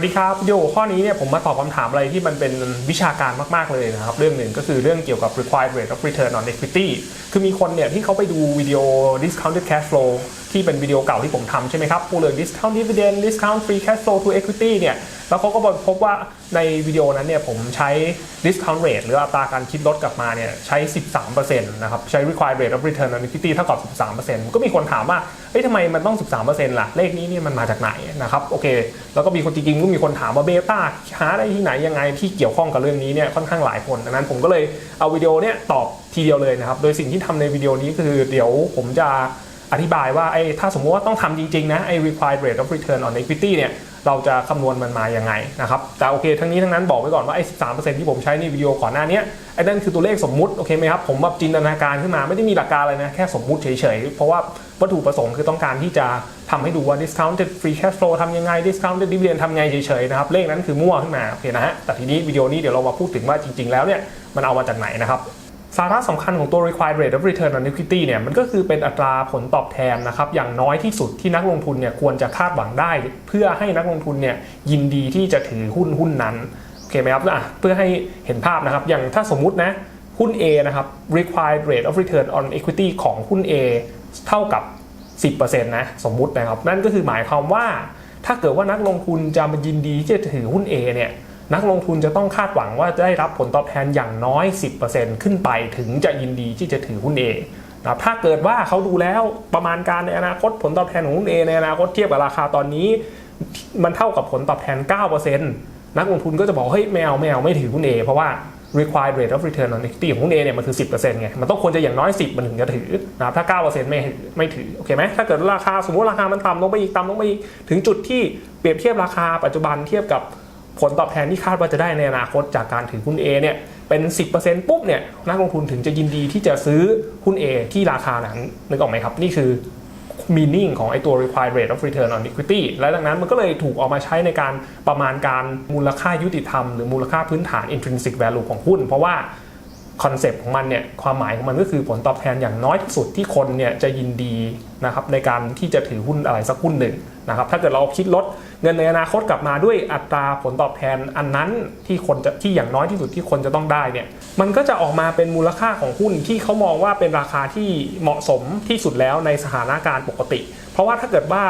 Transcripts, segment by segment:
วัสดีครับวิดีโยข้อนี้เนี่ยผมมาตอบคำถามอะไรที่มันเป็นวิชาการมาก ๆ เลยนะครับ เรื่องหนึ่งก็คือเรื่องเกี่ยวกับ required rate of return on equity คือมีคนเนี่ยที่เขาไปดูวิดีโอ discounted cash flow ที่เป็นวิดีโอเก่าที่ผมทำใช่ไหมครับพูดเรื่อง discount dividend discount free cash flow to equity เนี่ย แล้วเขาก็พบว่าในวิดีโอนั้นเนี่ยผมใช้ discount rate หรืออัตราการคิดลดกลับมาเนี่ยใช้ 13%นะครับใช้ required rate of return on equity เท่ากับ 13%ก็มีคนถามว่าเฮ้ยทำไมมันต้อง 13%ล่ะ เลขนี้เนี่ยมันมาจากไหนนะครับโอเค แล้วก็มีคนจริงๆก็มีคนถามว่าเบต้าหาได้ที่ไหนยังไงที่เกี่ยวข้องกับเรื่องนี้เนี่ยค่อนข้างหลายคนดังนั้นผมก็เลยเอาวิดีโอเนี่ยตอบทีเดียวเลยนะครับโดยสิ่งที่ทำในวิดีโอนี้คือเดี๋ยวผมจะ อธิบายว่าไอ้ถ้าสมมติว่าต้องทำจริงๆนะไอ้ required rate of return on equity เนี่ยเราจะคำนวณมันมายังไงนะครับแต่โอเค ทั้งนี้ทั้งนั้นบอกไว้ก่อนว่าไอ้13%ที่ผมใช้ในวิดีโอก่อนหน้านี้ไอ้นั่นคือตัวเลขสมมุติโอเคไหมครับผมแบบจินตนาการขึ้นมาไม่ได้มีหลักการอะไรนะแค่สมมุติเฉยๆ เพราะว่าวัตถุประสงค์คือต้องการที่จะทำให้ดูว่า discounted free cash flow ทำยังไง discounted dividend ทำยังไงเฉยๆนะครับเลขนั้นคือมั่วขึ้นมาโอเคนะฮะแต่ทีนี้วิดีโอนี้เดี๋ยวเรามาพูดถึงว่าจริง ๆ แล้วเนี่ยมันเอามาจากไหนนะครับ สาระสำคัญของตัว required rate of return on equity เนี่ยมันก็คือเป็นอัตราผลตอบแทนนะครับอย่างน้อยที่สุดที่นักลงทุนเนี่ยควรจะคาดหวังได้ เพื่อให้นักลงทุนเนี่ยยินดีที่จะถือหุ้นหุ้นนั้นโอเคไหมครับอะเพื่อให้เห็นภาพนะครับ อย่างถ้าสมมุตินะหุ้น A นะครับ required rate of return on equity ของหุ้น A เท่ากับ 10%นะสมมุตินะครับ นั่นก็คือหมายความว่า ถ้าเกิดว่านักลงทุนจะมายินดีที่จะถือหุ้น A เนี่ย นักลงทุนจะต้องคาดหวังว่าจะได้รับผลตอบแทนอย่างน้อย 10%ขึ้นไปถึงจะยินดีที่จะถือหุ้น A นะถ้าเกิดว่าเขาดูแล้วประมาณการในอนาคตผลตอบแทนของหุ้น A ในอนาคตเทียบกับราคาตอนนี้ มันเท่ากับผลตอบแทน 9%นักลงทุนก็จะบอกเฮ้ยไม่เอาไม่เอาไม่ถือหุ้น A เพราะว่า required rate of return on equity ของหุ้น A เนี่ยมันคือ 10%ไง มันต้องควรจะอย่างน้อย 10 มันถึงจะถือนะครับถ้า 9%ไม่ไม่ถือ โอเคไหมถ้าเกิดราคาสมมติราคามันต่ำลงไปอีกต่ำลงไปอีก ถึงจุดที่เปรียบเทียบราคาปัจจุบันเทียบกับ ผลตอบแทนที่คาดว่าจะได้ในอนาคตจากการถือหุ้น A เนี่ยเป็น 10%ปุ๊บเนี่ยนักลงทุนถึงจะยินดีที่จะซื้อหุ้น A ที่ราคานั้นนึกออกไหมครับ นี่คือ meaning ของไอตัว required rate of return on equity และดังนั้นมันก็เลยถูกออกมาใช้ในการประมาณการมูลค่ายุติธรรมหรือมูลค่าพื้นฐาน intrinsic value ของหุ้น เพราะว่าคอนเซปต์ของมันเนี่ยความหมายของมันก็คือผลตอบแทนอย่างน้อยที่สุดที่คนเนี่ยจะยินดีนะครับในการที่จะถือหุ้นอะไรสักหุ้นหนึ่งนะครับถ้าเกิดเราคิดลด เงินในอนาคตกลับมาด้วยอัตราผลตอบแทนอันนั้นที่คนจะที่อย่างน้อยที่สุดที่คนจะต้องได้เนี่ยมันก็จะออกมาเป็นมูลค่าของหุ้นที่เขามองว่าเป็นราคาที่เหมาะสมที่สุดแล้วในสถานการณ์ปกติ เพราะว่าถ้าเกิดว่า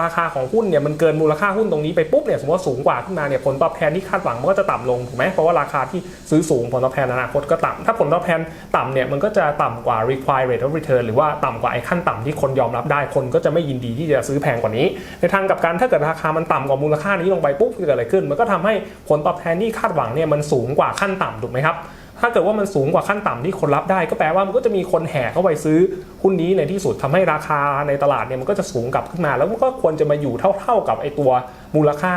ราคาของหุ้นเนี่ยมันเกินมูลค่าหุ้นตรงนี้ไปปุ๊บเนี่ยสมมติว่าสูงกว่าขึ้นมาเนี่ยผลตอบแทนที่คาดหวังมันก็จะต่ำลงถูกไหมเพราะว่าราคาที่ซื้อสูงผลตอบแทนอนาคตก็ต่ำถ้าผลตอบแทนต่ำเนี่ยมันก็จะต่ำกว่า required rate of return หรือว่าต่ำกว่าไอ้ขั้นต่ำที่คนยอมรับได้คนก็จะไม่ยินดีที่จะซื้อแพงกว่านี้ ในทางกับกันถ้าเกิดราคามันต่ำกว่ามูลค่านี้ลงไปปุ๊บเกิดอะไรขึ้น มันก็ทำให้ผลตอบแทนที่คาดหวังเนี่ยมันสูงกว่าขั้นต่ำถูกไหมครับ ถ้าเกิดว่ามันสูงกว่าขั้นต่ำที่คนรับได้ ก็แปลว่ามันก็จะมีคนแห่เข้าไปซื้อหุ้นนี้ในที่สุดทำให้ราคาในตลาดเนี่ยมันก็จะสูงกลับขึ้นมา แล้วมันก็ควรจะมาอยู่เท่าๆกับไอตัวมูลค่า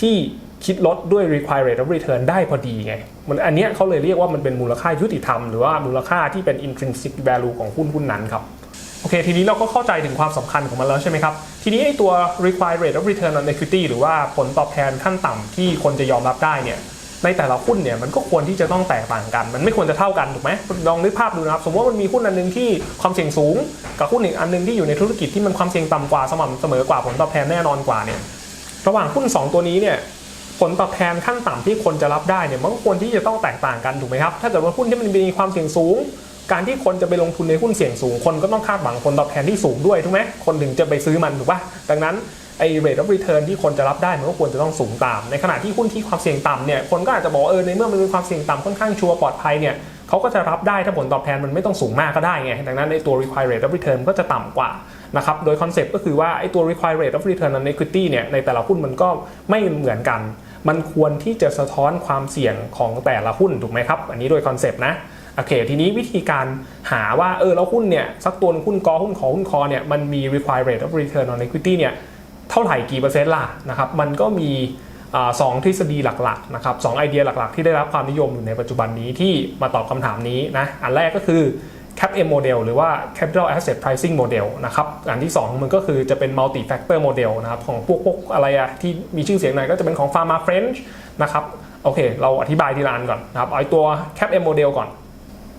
ที่คิดลดด้วย required rate of return ได้พอดีไง มันอันเนี้ยเขาเลยเรียกว่ามันเป็นมูลค่ายุติธรรม หรือว่ามูลค่าที่เป็น intrinsic value ของหุ้นหุ้นนั้นครับ โอเค ทีนี้เราก็เข้าใจถึงความสำคัญของมันแล้วใช่ไหมครับ ทีนี้ไอ้ตัว required rate of return on equity หรือว่าผลตอบแทนขั้นต่ำที่คนจะยอมรับได้เนี่ย ในแต่ละหุ้นเนี่ยมันก็ควรที่จะต้องแตกต่างกัน มันไม่ควรจะเท่ากันถูกไหมลองนึกภาพดูนะครับ สมมติว่ามันมีหุ้นอันหนึงที่ความเสี่ยงสูง กับหุ้นอีกอันหนึงที่อยู่ในธุรกิจที่มันความเสี่ยงต่ำกว่าสม่ำเสมอกว่าผลตอบแทนแน่นอนกว่าเนี่ยระหว่างหุ้น 2 ตัวนี้เนี่ยผลตอบแทนขั้นต่ำที่คนจะรับได้เนี่ยมันก็ควรที่จะต้องแตกต่างกันถูกไหมครับถ้าเกิดว่าหุ้นที่มันมีความเสี่ยงสูง การที่คนจะไปลงทุนในหุ้นเสี่ยงสูงคนก็ต้องคาดหวังผลตอบแทนที่สูงด้วยถูกไหมคนถึงจะไปซื้อมันถูกปะดังนั้นไอ้ rate of return ที่คนจะรับได้มันก็ควรจะต้องสูงตาม ในขณะที่หุ้นที่ความเสี่ยงต่ำเนี่ยคนก็อาจจะบอกเออในเมื่อมันมีความเสี่ยงต่ำค่อนข้างชัวร์ปลอดภัยเนี่ยเขาก็จะรับได้ถ้าผลตอบแทนมันไม่ต้องสูงมากก็ได้ไงดังนั้นในตัว required rate of return ก็จะต่ำกว่านะครับโดยคอนเซปต์ก็คือว่าไอ้ตัว required rate of return on equity เนี่ยในแต่ละหุ้นมันก็ไม่เหมือนกัน มันควรที่จะสะท้อนความเสี่ยงของแต่ละหุ้นถูกไหมครับ อันนี้โดยคอนเซปต์นะ โอเค ทีนี้วิธีการหาว่าเออแล้วหุ้นเนี่ยสักตัวมันหุ้นกอหุ้นขอหุ้นคอเนี่ยมันมี required rate of return on equity เนี่ยเท่าไหร่กี่เปอร์เซ็นต์ล่ะนะครับมันก็มีอสองทฤษฎีหลักๆนะครับสองไอเดียหลักๆ ที่ได้รับความนิยมอยู่ในปัจจุบันนี้ที่มาตอบคำถามนี้นะอันแรกก็คือ cap M model หรือว่า capital asset pricing model นะครับอันที่ 2 มันก็คือจะเป็น multi factor model นะครับของพวกพวกอะไรอะที่มีชื่อเสียงหน่อยก็จะเป็นของ pharma french นะครับโอเค เราอธิบายทีละอันก่อนนะครับเอาไอตัว cap M model ก่อน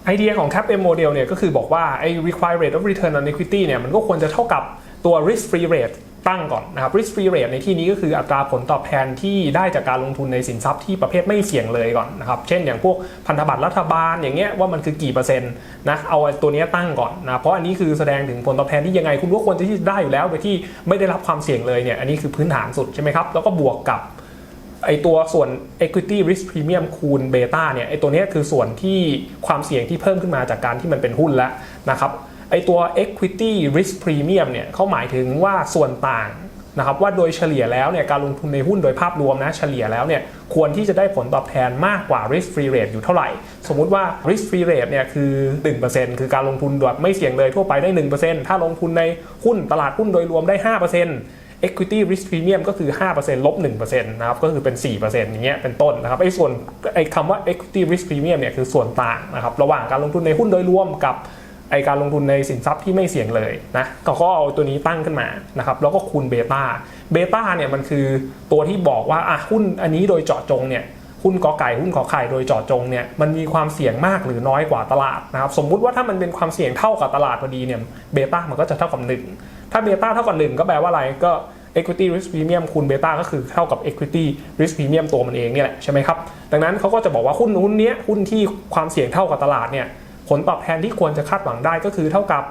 ไอเดียของ cap M model เนี่ยก็คือบอกว่าไอ้ required rate of return on equity เนี่ยมันก็ควรจะเท่ากับตัว risk free rate ตั้งก่อนนะครับ risk free rate ในที่นี้ก็คืออัตราผลตอบแทนที่ได้จากการลงทุนในสินทรัพย์ที่ประเภทไม่เสี่ยงเลยก่อนนะครับ เช่นอย่างพวกพันธบัตรรัฐบาลอย่างเงี้ยว่ามันคือกี่เปอร์เซ็นต์นะเอาตัวนี้ตั้งก่อนนะเพราะอันนี้คือแสดงถึงผลตอบแทนที่ยังไงคุณก็ควรจะที่ได้อยู่แล้วโดยที่ไม่ได้รับความเสี่ยงเลยเนี่ยอันนี้คือพื้นฐานสุดใช่ไหมครับแล้วก็บวกกับ ไอตัวส่วน equity risk premium คูณ beta เนี่ยไอตัวนี้คือส่วนที่ความเสี่ยงที่เพิ่มขึ้นมาจากการที่มันเป็นหุ้นแล้วนะครับไอตัว equity risk premium เนี่ยเขาหมายถึงว่าส่วนต่างนะครับว่าโดยเฉลี่ยแล้วเนี่ยการลงทุนในหุ้นโดยภาพรวมนะเฉลี่ยแล้วเนี่ยควรที่จะได้ผลตอบแทนมากกว่า risk free rate อยู่เท่าไหร่ สมมุติว่า risk free rate เนี่ยคือ 1%คือการลงทุนแบบไม่เสี่ยงเลยทั่วไปได้ 1%ถ้าลงทุนในหุ้นตลาดหุ้นโดยรวมได้ 5% equity risk premium ก็คือ 5%ลบ 1%นะครับ ก็คือเป็น 4%อย่างเงี้ย เป็นต้นนะครับ ไอ้ส่วน ไอ้คำว่า equity risk premium เนี่ยคือส่วนต่างนะครับ ระหว่างการลงทุนในหุ้นโดยรวมกับไอการลงทุนในสินทรัพย์ที่ไม่เสี่ยงเลยนะก็ก็เอาตัวนี้ตั้งขึ้นมานะครับแล้วก็คูณเบต้าเบต้าเนี่ยมันคือตัวที่บอกว่าอะหุ้นอันนี้โดยเจาะจงเนี่ยหุ้นกอไก่หุ้นขอไข่โดยเจาะจงเนี่ยมันมีความเสี่ยงมากหรือน้อยกว่าตลาดนะครับสมมุติว่าถ้ามันเป็นความเสี่ยงเท่ากับตลาดพอดีเนี่ยเบต้ามันก็จะเท่ากับ1 ถ้าเบต้าเท่ากับ1ก็แปลว่าอะไรก็ equity risk premium คูณเบต้าก็คือเท่ากับ equity risk premium ตัวมันเองเนี่แหละใช่ไหมครับ ดังนั้นเขาก็จะบอกว่าหุ้นหุ้นนี้หุ้นที่ความเสี่ยงเท่ากับตลาดเนี่ยผลตอบแทนที่ควรจะคาดหวังได้ก็คือเท่ากับ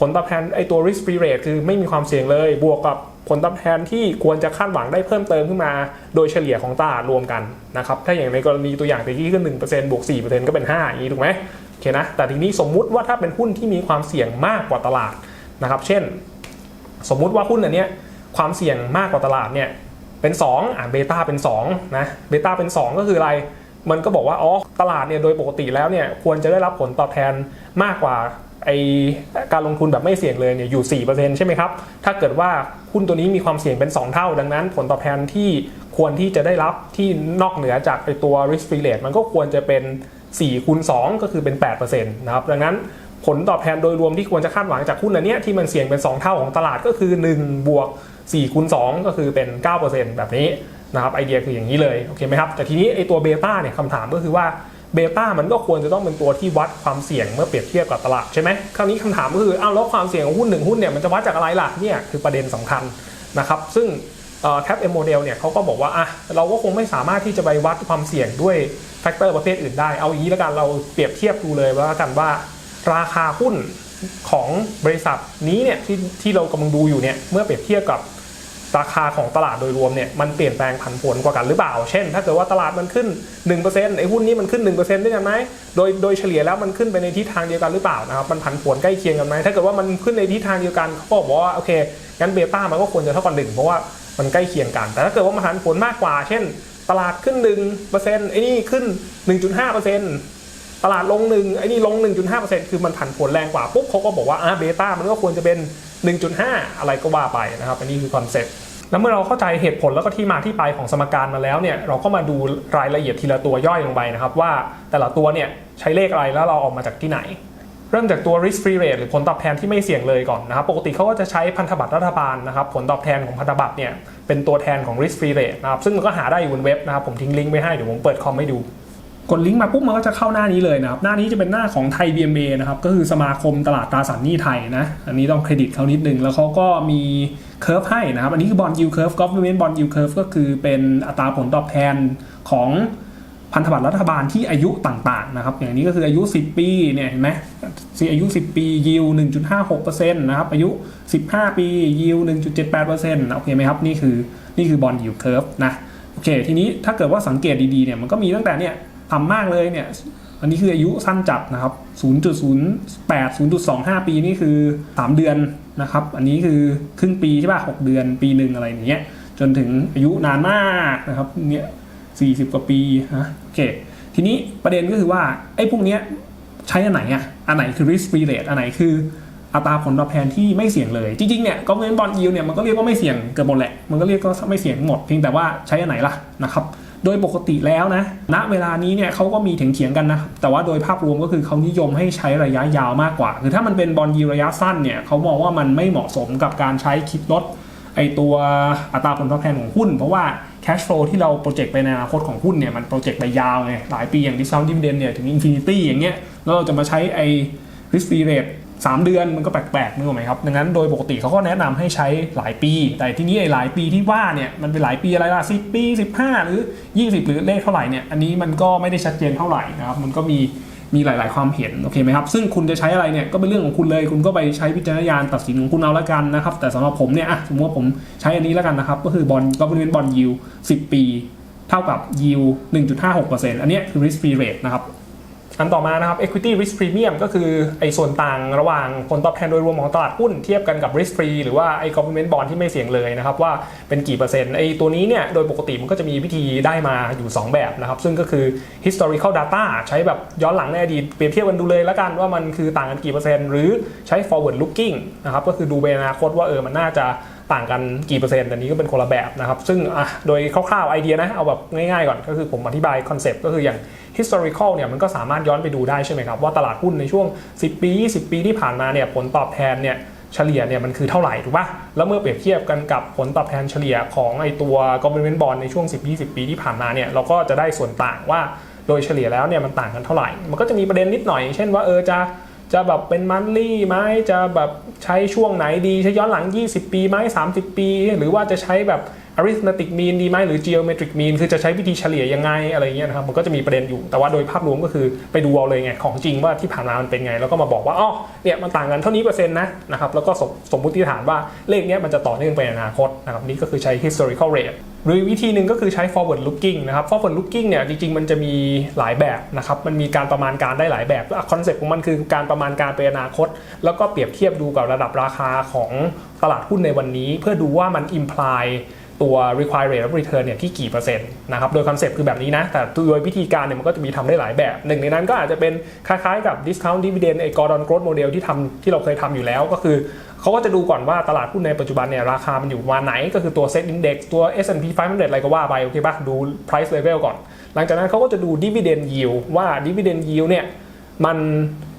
ผลตอบแทนไอตัว risk free rate คือไม่มีความเสี่ยงเลย บวกกับผลตอบแทนที่ควรจะคาดหวังได้เพิ่มเติมขึ้นมา โดยเฉลี่ยของตลาดรวมกันนะครับถ้าอย่างในกรณีตัวอย่างตะกี้ก็1%บวก4%ก็เป็น 5 อย่างนี้ถูกไหมโอเคนะแต่ทีนี้สมมุติว่าถ้าเป็นหุ้นที่มีความเสี่ยงมากกว่าตลาดนะครับเช่น สมมุติว่าหุ้นอันเนี้ยความเสี่ยงมากกว่าตลาดเนี่ยเป็น 2อะเบต้าเป็น2นะเบต้าเป็น 2 ก็คืออะไร มันก็บอกว่าอ๋อตลาดเนี่ยโดยปกติแล้วเนี่ยควรจะได้รับผลตอบแทนมากกว่าไอการลงทุนแบบไม่เสี่ยงเลยเนี่ยอยู่ 4%ใช่ไหมครับ ถ้าเกิดว่าหุ้นตัวนี้มีความเสี่ยงเป็น 2 เท่า ดังนั้น ผลตอบแทนที่ควรที่จะได้รับที่นอกเหนือจากไอตัว risk free rate มันก็ควรจะเป็น4คูณ2ก็คือเป็น 8%นะครับ ดังนั้น ผลตอบแทนโดยรวมที่ควรจะคาดหวังจากหุ้นอันเนี้ยที่มันเสี่ยงเป็น 2 เท่าของตลาดก็คือ 1 บวก4คูณ2ก็คือเป็น 9%แบบนี้นะครับไอเดียคืออย่างนี้เลยโอเคไหมครับแต่ทีนี้ไอตัวเบต้าเนี่ยคำถามก็คือว่าเบต้ามันก็ควรจะต้องเป็นตัวที่วัดความเสี่ยงเมื่อเปรียบเทียบกับตลาดใช่ไหมคราวนี้คำถามก็คืออ้าวแล้วความเสี่ยงของหุ้นหนึ่งหุ้นเนี่ยมันจะวัดจากอะไรล่ะเนี่ยคือประเด็นสำคัญนะครับซึ่งแคปเอ็มโมเดลเนี่ยเขาก็บอกว่าอะเราก็คงไม่สามารถที่จะไปวัดความเสี่ยงด้วยแฟกเตอร์ประเภทอื่นได้เอาอย่างนี้แล้วกันเราเปรียบเทียบดูเลยว่ากันว่า ราคาหุ้นของบริษัทนี้เนี่ยที่ที่เรากำลังดูอยู่เนี่ยเมื่อเปรียบเทียบกับราคาของตลาดโดยรวมเนี่ยมันเปลี่ยนแปลงผันผวนกว่ากันหรือเปล่า เช่น ถ้าเกิดว่าตลาดมันขึ้น 1%ไอ้หุ้นนี้มันขึ้น 1%ด้วยกันไหมโดยโดยเฉลี่ยแล้วมันขึ้นไปในทิศทางเดียวกันหรือเปล่านะครับมันผันผวนใกล้เคียงกันไหมถ้าเกิดว่ามันขึ้นในทิศทางเดียวกันเขาก็บอกว่าโอเคงั้นเบต้ามันก็ควรจะเท่ากันหนึ่งเพราะว่ามันใกล้เคียงกัน แต่ถ้าเกิดว่ามันผันผวนมากกว่า เช่น ตลาดขึ้น1%ไอ้นี่ขึ้น 1.5% ตลาดลงหนึ่งไอ้นี่ลง 1.5%คือมันผันผวนแรงกว่าปุ๊บเขาก็บอกว่าอ่าเบต้ามันก็ควรจะเป็น 1.5 อะไรก็ว่าไปนะครับอันนี้คือคอนเซ็ปต์แล้วเมื่อเราเข้าใจเหตุผลแล้วก็ที่มาที่ไปของสมการมาแล้วเนี่ยเราก็มาดูรายละเอียดทีละตัวย่อยลงไปนะครับ ว่าแต่ละตัวเนี่ยใช้เลขอะไรแล้วเราออกมาจากที่ไหน เริ่มจากตัว risk free rate หรือผลตอบแทนที่ไม่เสี่ยงเลยก่อนนะครับปกติเขาก็จะใช้พันธบัตรรัฐบาลนะครับผลตอบแทนของพันธบัตรเนี่ยเป็นตัวแทนของ risk free rate นะครับซึ่งมันก็หาได้อยู่บนเว็บนะครับผมทิ้งลิงก์ไว้ให้เดี๋ยวผมเปิดคอมให้ดู กดลิงก์มาปุ๊บมันก็จะเข้าหน้านี้เลยนะครับ หน้านี้จะเป็นหน้าของไทย BMA นะครับ ก็คือสมาคมตลาดตราสารหนี้ไทยนะ อันนี้ต้องเครดิตเขานิดนึง แล้วเขาก็มีเคอร์ฟให้นะครับ อันนี้คือบอลยูเคอร์ฟ government bond yield curve ก็คือเป็นอัตราผลตอบแทนของพันธบัตรรัฐบาลที่อายุต่างๆนะครับ อย่างนี้ก็คืออายุ 10 ปีเนี่ยเห็นไหมอายุ 10 ปียิว1.56%นะครับอายุ 15 ปียิว1.78%โอเคไหมครับนี่คือนี่คือบอลยูเคอร์ฟนะโอเค ทีนี้ถ้าเกิดว่าสังเกตดีๆเนี่ยมันก็มีตั้งแต่เนี่ย ต่ำมากเลยเนี่ยอันนี้คืออายุสั้นจัดนะครับ 0.08 0.25 ปีนี่คือ 3 เดือนนะครับ อันนี้คือครึ่งปีใช่ป่ะ 6 เดือนปีหนึ่งอะไรอย่างเงี้ย จนถึงอายุนานมากนะครับ เนี่ย 40 กว่าปีฮะโอเค ทีนี้ประเด็นก็คือว่า ไอ้พวกเนี้ยใช้อันไหนอะ อันไหนคือ risk free rate อันไหนคืออัตราผลตอบแทนที่ไม่เสี่ยงเลย จริงๆ เนี่ย government bond yield เนี่ยมันก็เรียกว่าไม่เสี่ยงเกือบหมดแหละ มันก็เรียกก็ไม่เสี่ยงหมด เพียงแต่ว่าใช้อันไหนล่ะนะครับ โดยปกติแล้วนะณเวลานี้เนี่ยเขาก็มีถึงเถียงกันนะ แต่ว่าโดยภาพรวมก็คือเขานิยมให้ใช้ระยะยาวมากกว่า คือถ้ามันเป็นบอลยีระยะสั้นเนี่ยเขามองว่ามันไม่เหมาะสมกับการใช้คิดลดไอตัวอัตราผลตอบแทนของหุ้น เพราะว่า cash flow ที่เราโปรเจกต์ไปในอนาคตของหุ้นเนี่ยมันโปรเจกต์ไปยาวไงหลายปีอย่าง discount dividend เนี่ยถึง infinity อย่างเงี้ยแล้วเราจะมาใช้ไอ risk free rate 3 เดือนมันก็แปลกๆนึกออกไหมครับดังนั้นโดยปกติเขาก็แนะนำให้ใช้หลายปี แต่ที่นี้ไอ้หลายปีที่ว่าเนี่ยมันเป็นหลายปีอะไรล่ะ10ปี 15 หรือ 20 หรือเลขเท่าไหร่เนี่ยอันนี้มันก็ไม่ได้ชัดเจนเท่าไหร่นะครับมันก็มีมีหลาย ๆ ความเห็นโอเคไหมครับซึ่งคุณจะใช้อะไรเนี่ยก็เป็นเรื่องของคุณเลย คุณก็ไปใช้วิจารณญาณตัดสินของคุณเอาละกันนะครับแต่สำหรับผมเนี่ยอะสมมติว่าผมใช้อันนี้แล้วกันนะครับก็คือบอลก็เป็นบอลยิว10 ปี เท่ากับ yield 1.56%อันนี้คือ risk free rate นะครับ อันต่อมานะครับ equity risk premium ก็คือไอ้ส่วนต่างระหว่างผลตอบแทนโดยรวมของตลาดหุ้นเทียบกันกับ risk free หรือว่าไอ้ government bond ที่ไม่เสี่ยงเลยนะครับว่าเป็นกี่เปอร์เซ็นต์ไอ้ตัวนี้เนี่ยโดยปกติมันก็จะมีวิธีได้มาอยู่ 2 แบบนะครับ ซึ่งก็คือ historical data ใช้แบบย้อนหลังในอดีตเปรียบเทียบกันดูเลยแล้วกันว่ามันคือต่างกันกี่เปอร์เซ็นต์หรือใช้ forward looking นะครับก็คือดูไปอนาคตว่าเออมันน่าจะ ต่างกันกี่เปอร์เซ็นต์อันนี้ก็เป็นคนละแบบนะครับ ซึ่งอะโดยคร่าวๆไอเดียนะเอาแบบง่ายๆก่อนก็คือผมอธิบายคอนเซปต์ก็คืออย่าง historical เนี่ยมันก็สามารถย้อนไปดูได้ใช่ไหมครับว่าตลาดหุ้นในช่วง 10 ปี 20 ปีที่ผ่านมาเนี่ยผลตอบแทนเนี่ยเฉลี่ยเนี่ยมันคือเท่าไหร่ถูกปะแล้วเมื่อเปรียบเทียบกันกับผลตอบแทนเฉลี่ยของไอตัว government bond ในช่วง 10-20 ปีที่ผ่านมาเนี่ยเราก็จะได้ส่วนต่างว่าโดยเฉลี่ยแล้วเนี่ยมันต่างกันเท่าไหร่ มันก็จะมีประเด็นนิดหน่อย เช่นว่าเออจะ จะแบบเป็นมันลี่ไหมจะแบบใช้ช่วงไหนดี ใช้ย้อนหลัง 20 ปีไหม30 ปี หรือว่าจะใช้แบบ arithmetic mean ดีไหมหรือ geometric mean คือจะใช้วิธีเฉลี่ยยังไงอะไรเงี้ยนะครับมันก็จะมีประเด็นอยู่แต่ว่าโดยภาพรวมก็คือไปดูเอาเลยไงของจริงว่าที่ผ่านมามันเป็นไง แล้วก็มาบอกว่าอ๋อเนี่ยมันต่างกันเท่านี้เปอร์เซ็นต์นะนะครับแล้วก็สมสมมติฐานว่าเลขเนี้ยมันจะต่อเนื่องไปในอนาคตนะครับนี่ก็คือใช้ historical rate หรือวิธีหนึ่งก็คือใช้ forward looking นะครับ forward looking เนี่ยจริงๆ มันจะมีหลายแบบนะครับ มันมีการประมาณการได้หลายแบบคอนเซ็ปต์ของมันคือการประมาณการไปอนาคต แล้วก็เปรียบเทียบดูกับระดับราคาของตลาดหุ้นในวันนี้ เพื่อดูว่ามัน imply ตัว required rate of return เนี่ยที่กี่เปอร์เซ็นต์นะครับ โดยคอนเซปต์คือแบบนี้นะ แต่โดยวิธีการเนี่ยมันก็จะมีทำได้หลายแบบ หนึ่งในนั้นก็อาจจะเป็นคล้ายๆกับ discount dividend ไอ้ Gordon Growth Model ที่ทำที่เราเคยทำอยู่แล้วก็คือ เขาก็จะดูก่อนว่าตลาดหุ้นในปัจจุบันเนี่ยราคามันอยู่ประมาณไหน ก็คือตัว set index ตัว S&P 500 อะไรก็ว่าไปโอเคปะดู price level ก่อน หลังจากนั้นเขาก็จะดู dividend yield ว่า dividend yield เนี่ยมัน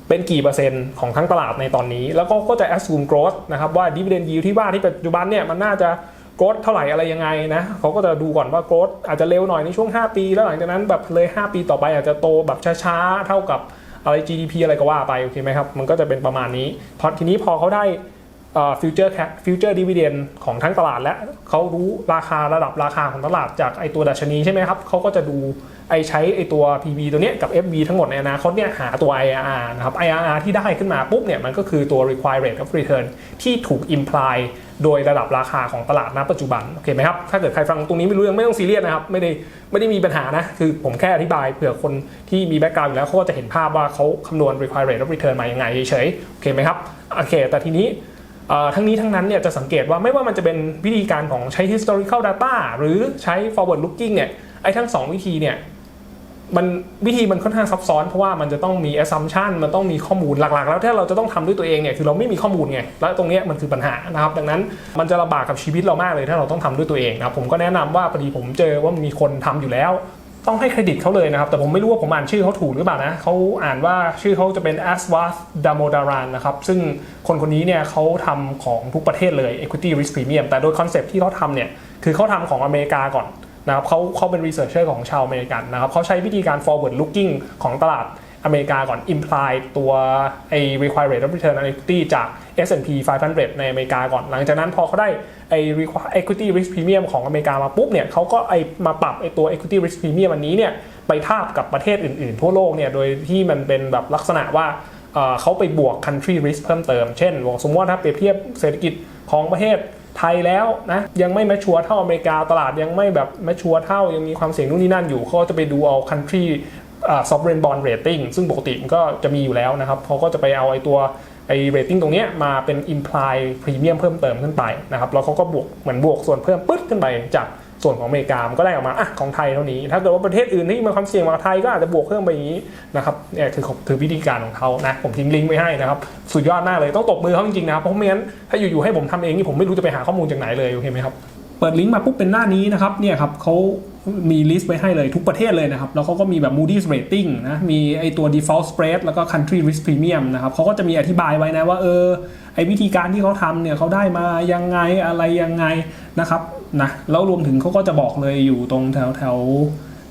เป็นกี่เปอร์เซ็นต์ของทั้งตลาดในตอนนี้ แล้วก็ก็จะ assume growth นะครับว่า dividend yield ที่ว่าที่ปัจจุบันเนี่ยมันน่าจะ โกรดเท่าไหร่อะไรยังไงนะเขาก็จะดูก่อนว่าโกรดอาจจะเร็วหน่อยในช่วง 5 ปี แล้วหลังจากนั้นแบบเลย 5 ปีต่อไปอาจจะโตแบบช้าๆ เท่ากับอะไร GDP อะไรก็ว่าไปโอเคไหมครับ มันก็จะเป็นประมาณนี้พอทีนี้พอเขาได้ ฟิวเจอร์แคฟิวเจอร์ดิวเดนของทั้งตลาดและเขารู้ราคาระดับราคาของตลาดจากไอตัวดัชนีใช่ไหมครับเขาก็จะดูไอใช้ไอตัว PB ตัวเนี้ยกับ FB ทั้งหมดในอนาคตเนี่ยหาตัว IRR นะครับ IRR ที่ได้ขึ้นมาปุ๊บเนี่ยมันก็คือตัว required rate of return ที่ถูก imply โดยระดับราคาของตลาดณปัจจุบันโอเคไหมครับถ้าเกิดใครฟังตรงนี้ไม่รู้ยังไม่ต้องซีเรียสนะครับไม่ได้ไม่ได้มีปัญหานะคือผมแค่อธิบายเผื่อคนที่มีแบ็กกราวด์อยู่แล้วเขาก็จะเห็นภาพว่าเขาคำนวณ required rate of return มายังไงเฉยๆโอเคไหมครับโอเค แต่ทีนี้ ทั้งนี้ทั้งนั้นเนี่ยจะสังเกตว่าไม่ว่ามันจะเป็นวิธีการของใช้ historical data หรือใช้ forward looking เนี่ยไอ้ทั้งสองวิธีเนี่ยมันวิธีมันค่อนข้างซับซ้อนเพราะว่ามันจะต้องมี assumption มันต้องมีข้อมูลหลักๆ แล้วถ้าเราจะต้องทำด้วยตัวเองเนี่ยคือเราไม่มีข้อมูลไงแล้วตรงนี้มันคือปัญหานะครับ ดังนั้นมันจะลำบากกับชีวิตเรามากเลยถ้าเราต้องทำด้วยตัวเองนะผมก็แนะนำว่าพอดีผมเจอว่ามีคนทำอยู่แล้ว ต้องให้เครดิตเขาเลยนะครับ แต่ผมไม่รู้ว่าผมอ่านชื่อเขาถูกหรือเปล่านะเขาอ่านว่าชื่อเขาจะเป็น Aswath Damodaran นะครับ ซึ่งคนคนนี้เนี่ยเขาทำของทุกประเทศเลย Equity Risk Premium แต่โดยคอนเซปที่เขาทำเนี่ยคือเขาทำของอเมริกาก่อนนะครับเขาเขาเป็นรีเสิร์ชเชอร์ของชาวอเมริกันนะครับเขาใช้วิธีการ forward looking ของตลาด อเมริกาก่อน imply ตัวไอ้ required rate of return on equity จาก S&P 500 ในอเมริกาก่อน หลังจากนั้นพอเขาได้ไอ้ equity risk premium ของอเมริกามาปุ๊บเนี่ยเขาก็ไอ้มาปรับไอ้ตัว equity risk premium อันนี้เนี่ยไปทาบกับประเทศอื่นๆ ทั่วโลกเนี่ยโดยที่มันเป็นแบบลักษณะว่าเขาไปบวก country risk เพิ่มเติม เช่นสมมติว่าถ้าเปรียบเทียบเศรษฐกิจของประเทศไทยแล้วนะยังไม่แมชชัวร์เท่าอเมริกาตลาดยังไม่แบบแมชชัวร์เท่ายังมีความเสี่ยงนู่นนี่นั่นอยู่เขาจะไปดูเอา country sovereign bond rating ซึ่งปกติมันก็จะมีอยู่แล้วนะครับเขาก็จะไปเอาไอ้ตัวไอ้ rating ตรงนี้มาเป็น imply premium เพิ่มเติมขึ้นไปนะครับแล้วเขาก็บวกเหมือนบวกส่วนเพิ่มปึ๊ดขึ้นไปจากส่วนของอเมริกามันก็ได้ออกมาอะของไทยเท่านี้ ถ้าเกิดว่าประเทศอื่นที่มีความเสี่ยงกว่าไทยก็อาจจะบวกเพิ่มไปอย่างนี้นะครับเนี่ยคือคือวิธีการของเขานะผมทิ้งลิงก์ไว้ให้นะครับสุดยอดมากเลยต้องตบมือเขาจริงๆนะครับเพราะไม่งั้นถ้าอยู่ๆให้ผมทำเองนี่ผมไม่รู้จะไปหาข้อมูลจากไหนเลยโอเคไหมครับเปิดลิงก์มาปุ๊บเป็นหน้านี้นะครับเนี่ยครับเขา มีลิสต์ไว้ให้เลยทุกประเทศเลยนะครับ แล้วเขาก็มีแบบ Moody's rating นะ มีไอตัว default spread แล้วก็ country risk premium นะครับเขาก็จะมีอธิบายไว้นะว่าเออไอวิธีการที่เขาทำเนี่ยเขาได้มายังไงอะไรยังไงนะครับนะแล้วรวมถึงเขาก็จะบอกเลยอยู่ตรงแถวแถว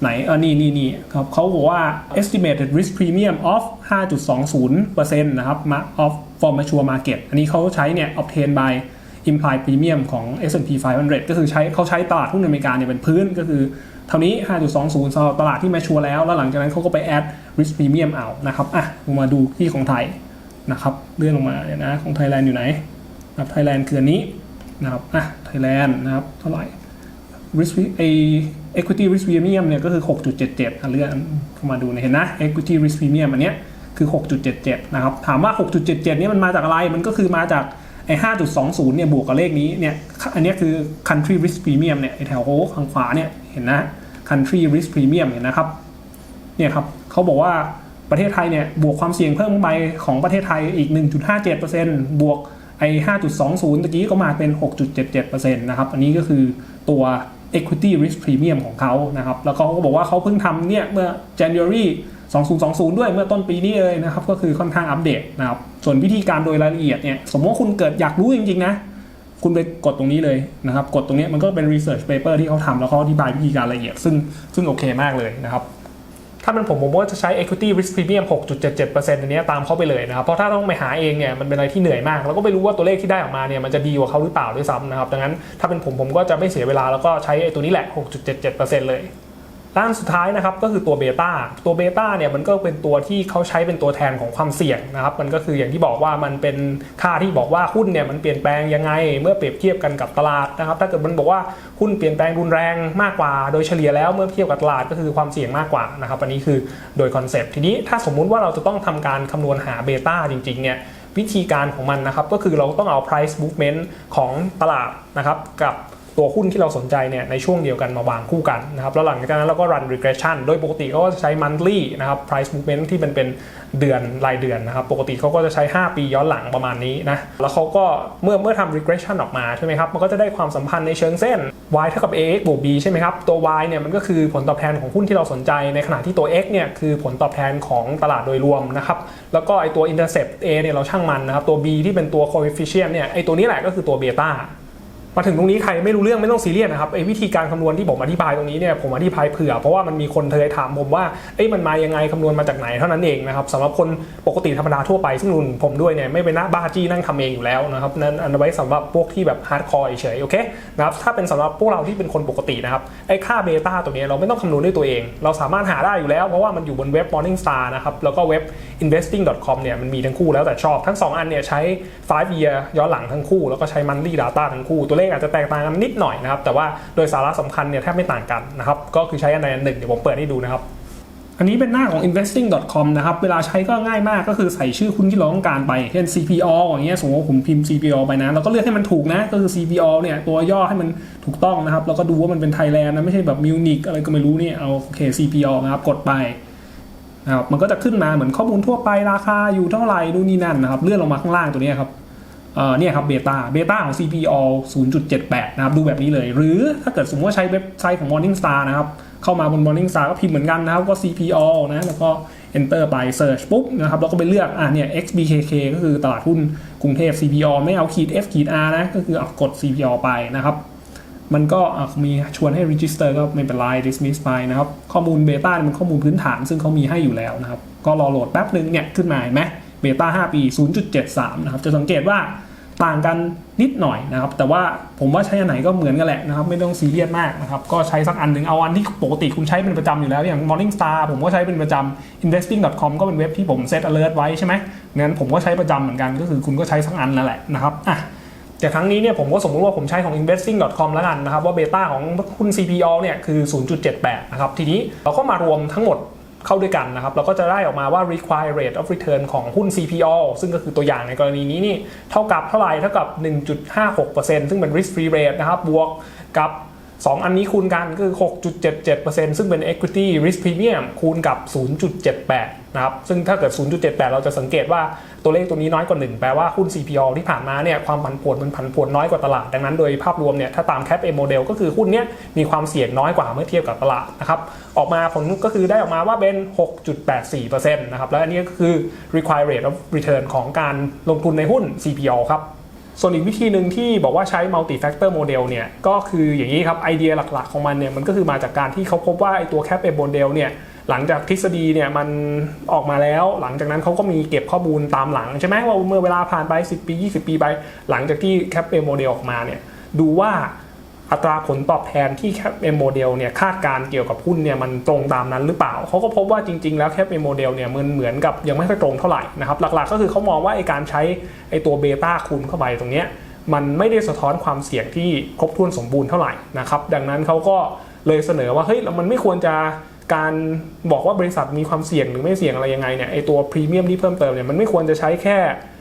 ไหนเออนี่นี่นี่ครับเขาบอกว่า estimated risk premium of 5.20%นะครับ of for mature market อันนี้เขาใช้เนี่ย obtain by implied premium ของ S&P 500 ก็คือใช้เขาใช้ตลาดหุ้นอเมริกาเนี่ยเป็นพื้นก็คือเท่านี้ 5.20สำหรับตลาดที่ mature แล้ว แล้วหลังจากนั้นเขาก็ไป add risk premium เอานะครับอะมาดูที่ของไทยนะครับเลื่อนลงมาเนี่ยนะของไทยแลนด์อยู่ไหนนะครับไทยแลนด์คืออันนี้นะครับอะไทยแลนด์นะครับเท่าไหร่ risk ไอ equity risk premium เนี่ยก็คือ 6.77อะเลื่อนเข้ามาดูเนี่ยเห็นนะ equity risk premium อันเนี้ยคือ 6.77 นะครับ ถามว่า 6.77 เนี่ยมันมาจากอะไร มันก็คือมาจาก ไอ้5.20เนี่ยบวกกับเลขนี้เนี่ยอันนี้คือ country risk premium เนี่ยไอ้แถวโค้งข้างขวาเนี่ยเห็นนะ country risk premium เห็นนะครับเนี่ยครับเขาบอกว่าประเทศไทยเนี่ยบวกความเสี่ยงเพิ่มไปของประเทศไทยอีก 1.57%บวกไอ้5.20ตะกี้ก็มาเป็น 6.77%นะครับอันนี้ก็คือตัว equity risk premium ของเขานะครับแล้วเขาก็บอกว่าเขาเพิ่งทำเนี่ยเมื่อ January 2020 ด้วยเมื่อต้นปีนี้เลยนะครับ ก็คือค่อนข้างอัปเดตนะครับ ส่วนวิธีการโดยรายละเอียดเนี่ยสมมติว่าคุณเกิดอยากรู้จริงๆนะ คุณไปกดตรงนี้เลยนะครับ กดตรงนี้มันก็เป็น research paper ที่เขาทำแล้วเขาอธิบายวิธีการละเอียด ซึ่งซึ่งโอเคมากเลยนะครับถ้าเป็นผมผมก็จะใช้ equity risk premium 6.77%อันนี้ตามเข้าไปเลยนะครับ เพราะถ้าต้องไปหาเองเนี่ยมันเป็นอะไรที่เหนื่อยมาก แล้วก็ไม่รู้ว่าตัวเลขที่ได้ออกมาเนี่ยมันจะดีกว่าเขาหรือเปล่าด้วยซ้ำนะครับ ดังนั้นถ้าเป็นผมผมก็จะไม่เสียเวลาแล้วก็ใช้ไอ้ตัวนี้แหละ 6.77%เลย ด้านสุดท้ายนะครับก็คือตัวเบต้าตัวเบต้าเนี่ยมันก็เป็นตัวที่เขาใช้เป็นตัวแทนของความเสี่ยงนะครับมันก็คืออย่างที่บอกว่ามันเป็นค่าที่บอกว่าหุ้นเนี่ยมันเปลี่ยนแปลงยังไง เมื่อเปรียบเทียบกันกับตลาดนะครับถ้าเกิดมันบอกว่าหุ้นเปลี่ยนแปลงรุนแรงมากกว่า โดยเฉลี่ยแล้วเมื่อเทียบกับตลาดก็คือความเสี่ยงมากกว่านะครับอันนี้คือโดยคอนเซปต์ทีนี้ถ้าสมมุติว่าเราจะต้องทำการคำนวณหาเบต้าจริงๆเนี่ยวิธีการของมันนะครับก็คือเราต้องเอา price movement ของตลาดนะครับกับ ตัวหุ้นที่เราสนใจเนี่ยในช่วงเดียวกันมาวางคู่กันนะครับแล้วหลังจากนั้นเราก็ run regression โดยปกติเขาก็จะใช้ monthly นะครับ price movement ที่เป็นเป็นเดือนรายเดือนนะครับ ปกติเขาก็จะใช้ 5 ปีย้อนหลังประมาณนี้นะแล้วเขาก็เมื่อเมื่อทำ regression ออกมาใช่ไหมครับมันก็จะได้ความสัมพันธ์ในเชิงเส้น y เท่ากับ ax บวก b ใช่ไหมครับตัว y เนี่ยมันก็คือผลตอบแทนของหุ้นที่เราสนใจ ในขณะที่ตัว x เนี่ยคือผลตอบแทนของตลาดโดยรวมนะครับแล้วก็ไอตัว intercept a เนี่ยเราช่างมันนะครับตัว b ที่เป็นตัว coefficient เนี่ยไอตัวนี้แหละก็คือตัวเบต้า มาถึงตรงนี้ใครไม่รู้เรื่องไม่ต้องซีเรียสนะครับไอ้วิธีการคำนวณที่ผมอธิบายตรงนี้เนี่ยผมอธิบายเผื่อ เพราะว่ามันมีคนเคยถามผมว่าเอ้ยมันมายังไงคำนวณมาจากไหนเท่านั้นเองนะครับสำหรับคนปกติธรรมดาทั่วไปซึ่งรุ่นผมด้วยเนี่ยไม่เป็นหน้าบ้าจี้นั่งทำเองอยู่แล้วนะครับนั้นอันไว้สำหรับพวกที่แบบฮาร์ดคอร์เฉยโอเคนะครับถ้าเป็นสำหรับพวกเราที่เป็นคนปกตินะครับไอ้ค่าเบต้าตัวนี้เราไม่ต้องคำนวณด้วยตัวเอง เราสามารถหาได้อยู่แล้ว เพราะว่ามันอยู่บนเว็บ Morningstar นะครับแล้วก็เว็บ investing.com เนี่ยมันมีทั้งคู่แล้วแต่ชอบทั้งสองอันเนี่ยใช้ 5 year ย้อนหลังทั้งคู่ แล้วก็ใช้ monthly data ทั้งคู่ ตัวเลขอาจจะแตกต่างกันนิดหน่อยนะครับ แต่ว่าโดยสาระสำคัญเนี่ยแทบไม่ต่างกันนะครับก็คือใช้อันใดอันหนึ่งเดี๋ยวผมเปิดให้ดูนะครับอันนี้เป็นหน้าของ investing.com นะครับ เวลาใช้ก็ง่ายมากก็คือใส่ชื่อหุ้นที่เราต้องการไป เช่น CPO อย่างเงี้ย สมมติว่าผมพิมพ์ CPO ไปนะ แล้วก็เลือกให้มันถูกนะ ก็คือ CPO เนี่ยตัวย่อให้มันถูกต้องนะครับ แล้วก็ดูว่ามันเป็นไทยแลนด์นะ ไม่ใช่แบบมิวนิกอะไรก็ไม่รู้เนี่ย เอาโอเค CPO นะครับ กดไป นะครับมันก็จะขึ้นมาเหมือนข้อมูลทั่วไปราคาอยู่เท่าไหร่นู่นนี่นั่นนะครับเลื่อนลงมาข้างล่างตัวนี้ครับเอ่อเนี่ยครับเบต้าเบต้าของ CPO 0.78 นะครับ ดูแบบนี้เลย หรือถ้าเกิดสมมติว่าใช้เว็บไซต์ของ Morningstar นะครับ เข้ามาบน Morningstar ก็พิมพ์เหมือนกันนะครับก็ CPO นะแล้วก็ enter ไป search ปุ๊บนะครับแล้วก็ไปเลือกอะเนี่ย XBKK ก็คือตลาดหุ้นกรุงเทพ CPO ไม่เอาขีด F ขีด R นะ ก็คือเอากด CPO ไปนะครับ มันก็มีชวนให้ register ก็ไม่เป็นไร dismiss ไปนะครับ ข้อมูลเบต้ามันข้อมูลพื้นฐานซึ่งเขามีให้อยู่แล้วนะครับ ก็รอโหลดแป๊บนึงเนี่ยขึ้นมาเห็นไหมเบต้า5ปี 0.73 นะครับ จะสังเกตว่าต่างกันนิดหน่อยนะครับ แต่ว่าผมว่าใช้อันไหนก็เหมือนกันแหละนะครับ ไม่ต้องซีเรียสมากนะครับ ก็ใช้สักอันหนึ่งเอาอันที่ปกติคุณใช้เป็นประจำอยู่แล้ว อย่าง Morningstar ผมก็ใช้เป็นประจำ investing.com ก็เป็นเว็บที่ผมเซต alert ไว้ใช่ไหมงั้นผมก็ใช้ประจำเหมือนกันก็คือคุณก็ใช้สักอันนั่นแหละนะครับอะ แต่ครั้งนี้เนี่ยผมก็สมมติว่าผมใช้ของ investing.com แล้วกันนะครับว่าเบต้าของหุ้น CPO เนี่ยคือ 0.78 นะครับ ทีนี้เราก็มารวมทั้งหมดเข้าด้วยกันนะครับ เราก็จะได้ออกมาว่า required rate of return ของหุ้น CPO ซึ่งก็คือตัวอย่างในกรณีนี้นี่เท่ากับเท่าไหร่เท่ากับ 1.56%ซึ่งเป็น risk free rate นะครับบวกกับ 2 อันนี้คูณกันก็คือ 6.77%ซึ่งเป็น equity risk premium คูณกับ 0.78 นะครับ ซึ่งถ้าเกิด 0.78 เราจะสังเกตว่าตัวเลขตัวนี้น้อยกว่า 1 แปลว่าหุ้น CPO ที่ผ่านมาเนี่ยความผันผวนมันผันผวนน้อยกว่าตลาด ดังนั้นโดยภาพรวมเนี่ยถ้าตาม cap A model ก็คือหุ้นเนี้ยมีความเสี่ยงน้อยกว่าเมื่อเทียบกับตลาดนะครับ ออกมาผลก็คือได้ออกมาว่าเป็น 6.84%นะครับ และอันนี้ก็คือ required rate of return ของการลงทุนในหุ้น CPO ครับ ส่วนอีกวิธีหนึ่งที่บอกว่าใช้ multi factor model เนี่ยก็คืออย่างนี้ครับไอเดียหลักๆของมันเนี่ยมันก็คือมาจากการที่เขาพบว่าไอตัว cap a model เนี่ยหลังจากทฤษฎีเนี่ยมันออกมาแล้ว หลังจากนั้นเขาก็มีเก็บข้อมูลตามหลังใช่ไหมว่าเมื่อเวลาผ่านไป 10 ปี 20 ปีไป หลังจากที่แคปเอโมเดลออกมาเนี่ยดูว่า อัตราผลตอบแทนที่แคปเอโมเดลเนี่ยคาดการเกี่ยวกับหุ้นเนี่ยมันตรงตามนั้นหรือเปล่า เขาก็พบว่าจริง ๆ แล้วแคปเอโมเดลเนี่ยมันเหมือนกับยังไม่ค่อยตรงเท่าไหร่นะครับหลักๆ ก็คือเขามองว่าไอการใช้ไอตัวเบต้าคูณเข้าไปตรงเนี้ยมันไม่ได้สะท้อนความเสี่ยงที่ครบถ้วนสมบูรณ์เท่าไหร่นะครับดังนั้นเขาก็เลยเสนอว่าเฮ้ยมันไม่ควรจะการบอกว่าบริษัทมีความเสี่ยงหรือไม่เสี่ยงอะไรยังไงเนี่ยไอตัวพรีเมียมที่เพิ่มเติมเนี่ยมันไม่ควรจะใช้แค่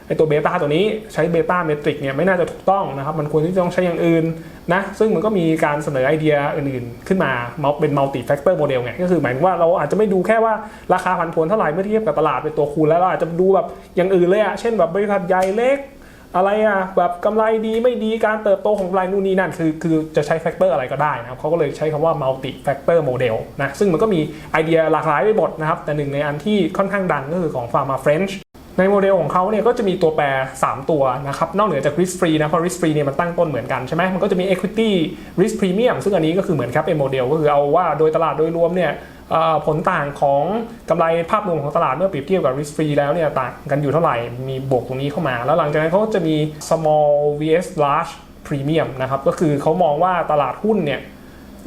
ไอตัวเบต้าตัวนี้ใช้เบต้าเมทริกเนี่ยไม่น่าจะถูกต้องนะครับ มันควรที่จะต้องใช้อย่างอื่นนะ ซึ่งมันก็มีการเสนอไอเดียอื่นๆ ขึ้นมาเป็นมัลติแฟกเตอร์โมเดลไง ก็คือหมายถึงว่าเราอาจจะไม่ดูแค่ว่าราคาผันผวนเท่าไหร่เมื่อเทียบกับตลาดเป็นตัวคูณแล้วเราอาจจะดูแบบอย่างอื่นเลยอะเช่นแบบบริษัทใหญ่เล็กอะไรอะแบบกำไรดีไม่ดีการเติบโตของกำไรนู่นนี่นั่นคือคือจะใช้แฟกเตอร์อะไรก็ได้นะครับเขาก็เลยใช้คำว่า multi factor model นะซึ่งมันก็มีไอเดียหลากหลายไปหมดนะครับ แต่หนึ่งในอันที่ค่อนข้างดังก็คือของ Pharma French ในโมเดลของเขาเนี่ยก็จะมีตัวแปร 3 ตัวนะครับ นอกเหนือจาก risk free นะเพราะ risk free เนี่ยมันตั้งต้นเหมือนกันใช่ไหมมันก็จะมี equity risk premium ซึ่งอันนี้ก็คือเหมือนครับเป็นโมเดลก็คือเอาว่าโดยตลาดโดยรวมเนี่ยผลต่างของกำไรภาพรวมของตลาดเมื่อเปรียบเทียบกับ risk free แล้วเนี่ยต่างกันอยู่เท่าไหร่มีบวกตรงนี้เข้ามา แล้วหลังจากนั้นเขาจะมี small vs large premium นะครับก็คือเขามองว่าตลาดหุ้นเนี่ย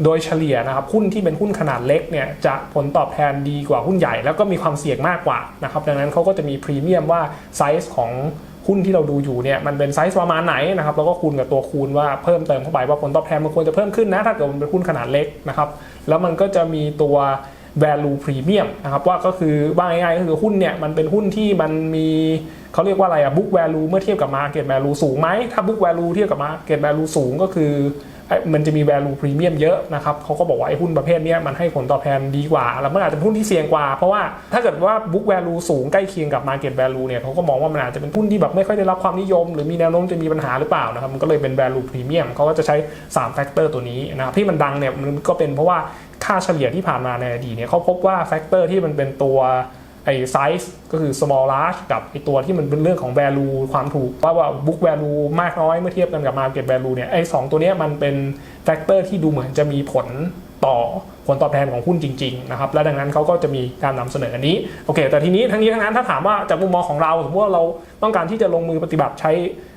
โดยเฉลี่ยนะครับหุ้นที่เป็นหุ้นขนาดเล็กเนี่ยจะผลตอบแทนดีกว่าหุ้นใหญ่ แล้วก็มีความเสี่ยงมากกว่านะครับดังนั้นเขาก็จะมีพรีเมียมว่าไซส์ของหุ้นที่เราดูอยู่เนี่ยมันเป็นไซส์ประมาณไหนนะครับแล้วก็คูณกับตัวคูณว่าเพิ่มเติมเข้าไปว่าผลตอบแทนมันควรจะเพิ่มขึ้นนะถ้าเกิดมันเป็นหุ้นขนาดเล็กนะครับแล้วมันก็จะมีตัว value premium นะครับว่าก็คือว่าง่ายๆก็คือหุ้นเนี่ยมันเป็นหุ้นที่มันมีเขาเรียกว่าอะไรอะ book value เมื่อเทียบกับ market value สูงไหมถ้า book value เทียบกับ market value สูงก็คือ มันจะมี value premium เยอะนะครับเขาก็บอกว่าไอ้หุ้นประเภทนี้มันให้ผลตอบแทนดีกว่า แล้วมันอาจจะหุ้นที่เสี่ยงกว่า เพราะว่าถ้าเกิดว่า book value สูงใกล้เคียงกับ market value เนี่ยเขาก็มองว่ามันอาจจะเป็นหุ้นที่แบบไม่ค่อยได้รับความนิยม หรือมีแนวโน้มจะมีปัญหาหรือเปล่านะครับมันก็เลยเป็น value premium เขาก็จะใช้ 3 factor ตัวนี้นะครับที่มันดังเนี่ยมันก็เป็นเพราะว่าค่าเฉลี่ยที่ผ่านมาในอดีตเนี่ยเขาพบว่า factor ที่มันเป็นตัว ไอ้ไซส์ก็คือ small large กับไอ้ตัวที่มันเป็นเรื่องของ value ความถูก ว่าว่า book value มากน้อยเมื่อเทียบกันกับ market value เนี่ยไอ้สองตัวเนี้ยมันเป็น factor ที่ดูเหมือนจะมีผลต่อผลตอบแทนของหุ้นจริงๆนะครับและดังนั้นเขาก็จะมีการนำเสนออันนี้โอเค แต่ทีนี้ทั้งนี้ทั้งนั้นถ้าถามว่าจากมุมมองของเราสมมติว่าเราต้องการที่จะลงมือปฏิบัติใช้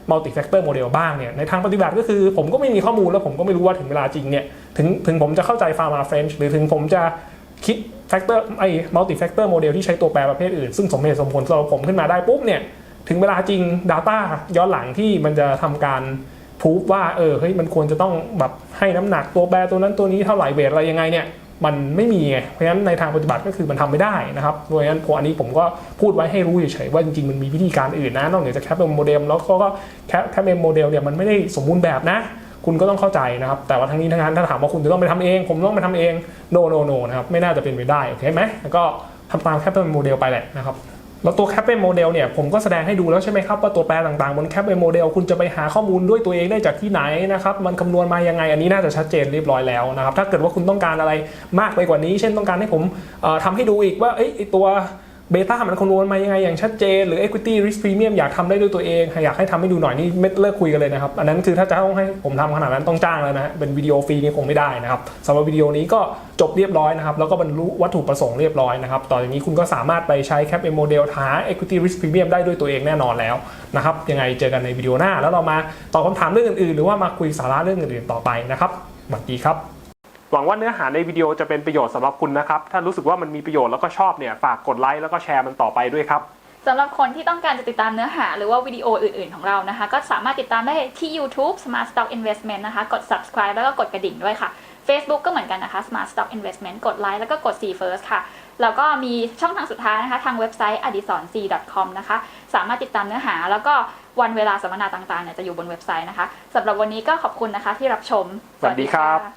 multi factor model บ้างเนี่ยในทางปฏิบัติก็คือผมก็ไม่มีข้อมูลแล้วผมก็ไม่รู้ว่าถึงเวลาจริงเนี่ยถึงถึงผมจะเข้าใจ pharma French หรือถึงผมจะคิด factor ไอ้ multi factor model ที่ใช้ตัวแปรประเภทอื่น ซึ่งสมเหตุสมผลสำหรับผมขึ้นมาได้ปุ๊บเนี่ย ถึงเวลาจริง Data ย้อนหลังที่มันจะทำการพูฟว่าเออเฮ้ยมันควรจะต้องแบบให้น้ำหนักตัวแปรตัวนั้นตัวนี้เท่าไหร่เวทอะไรยังไงเนี่ยมันไม่มีไง เพราะฉะนั้นในทางปฏิบัติก็คือมันทำไม่ได้นะครับดยฉะนั้นพออันนี้ผมก็พูดไว้ให้รู้เฉยๆว่าจริงๆ มันมีวิธีการอื่นนะ นอกเหนือจากแคปเป็นโมเดลแล้วก็แคปแคปเป็นโมเดลเนี่ยมันไม่ได้สมบูรณ์แบบนะ คุณก็ต้องเข้าใจนะครับ แต่ว่าทั้งนี้ทั้งนั้นถ้าถามว่าคุณจะต้องไปทำเอง ผมต้องไปทำเอง no no no นะครับไม่น่าจะเป็นไปได้โอเคไหมแล้วก็ทำตามแคปเป็นโมเดลไปแหละนะครับแล้วตัวแคปเป็นโมเดลเนี่ยผมก็แสดงให้ดูแล้วใช่ไหมครับว่าตัวแปรต่างๆบนแคปเป็นโมเดลคุณจะไปหาข้อมูลด้วยตัวเองได้จากที่ไหนนะครับมันคำนวณมายังไงอันนี้น่าจะชัดเจนเรียบร้อยแล้วนะครับถ้าเกิดว่าคุณต้องการอะไรมากไปกว่านี้ เช่นต้องการให้ผมเอ่อทำให้ดูอีกว่าไอ้ตัว เบต้ามันคำนวณมายังไงอย่างชัดเจน หรือ Equity Risk Premium อยากทำได้ด้วยตัวเอง อยากให้ทำให้ดูหน่อยนี่ไม่เลิกคุยกันเลยนะครับ อันนั้นคือถ้าจะต้องให้ผมทำขนาดนั้นต้องจ้างแล้วนะเป็นวิดีโอฟรีนี่คงไม่ได้นะครับสำหรับวิดีโอนี้ก็จบเรียบร้อยนะครับ แล้วก็บรรลุวัตถุประสงค์เรียบร้อยนะครับต่อจากนี้คุณก็สามารถไปใช้ Cap M Model หา Equity Risk Premium ได้ด้วยตัวเองแน่นอนแล้วนะครับยังไงเจอกันในวิดีโอหน้า แล้วเรามาตอบคำถามเรื่องอื่นๆ หรือว่ามาคุยสาระเรื่องอื่นๆต่อไปนะครับสวัสดีครับ หวังว่าเนื้อหาในวิดีโอจะเป็นประโยชน์สำหรับคุณนะครับ ถ้ารู้สึกว่ามันมีประโยชน์แล้วก็ชอบเนี่ยฝากกดไลค์แล้วก็แชร์มันต่อไปด้วยครับสำหรับคนที่ต้องการจะติดตามเนื้อหาหรือว่าวิดีโออื่นๆของเรานะคะ ก็สามารถติดตามได้ที่ YouTube Smart Stock Investment นะคะ กด subscribe แล้วก็กดกระดิ่งด้วยค่ะ Facebook ก็เหมือนกันนะคะ Smart Stock Investment กดไลค์แล้วก็กด see first ค่ะ แล้วก็มีช่องทางสุดท้ายนะคะ ทางเว็บไซต์ adisorc.com นะคะ สามารถติดตามเนื้อหาแล้วก็วันเวลาสัมมนาต่างๆเนี่ยจะอยู่บนเว็บไซต์นะคะสำหรับวันนี้ก็ขอบคุณนะคะที่รับชม สวัสดีครับค่ะ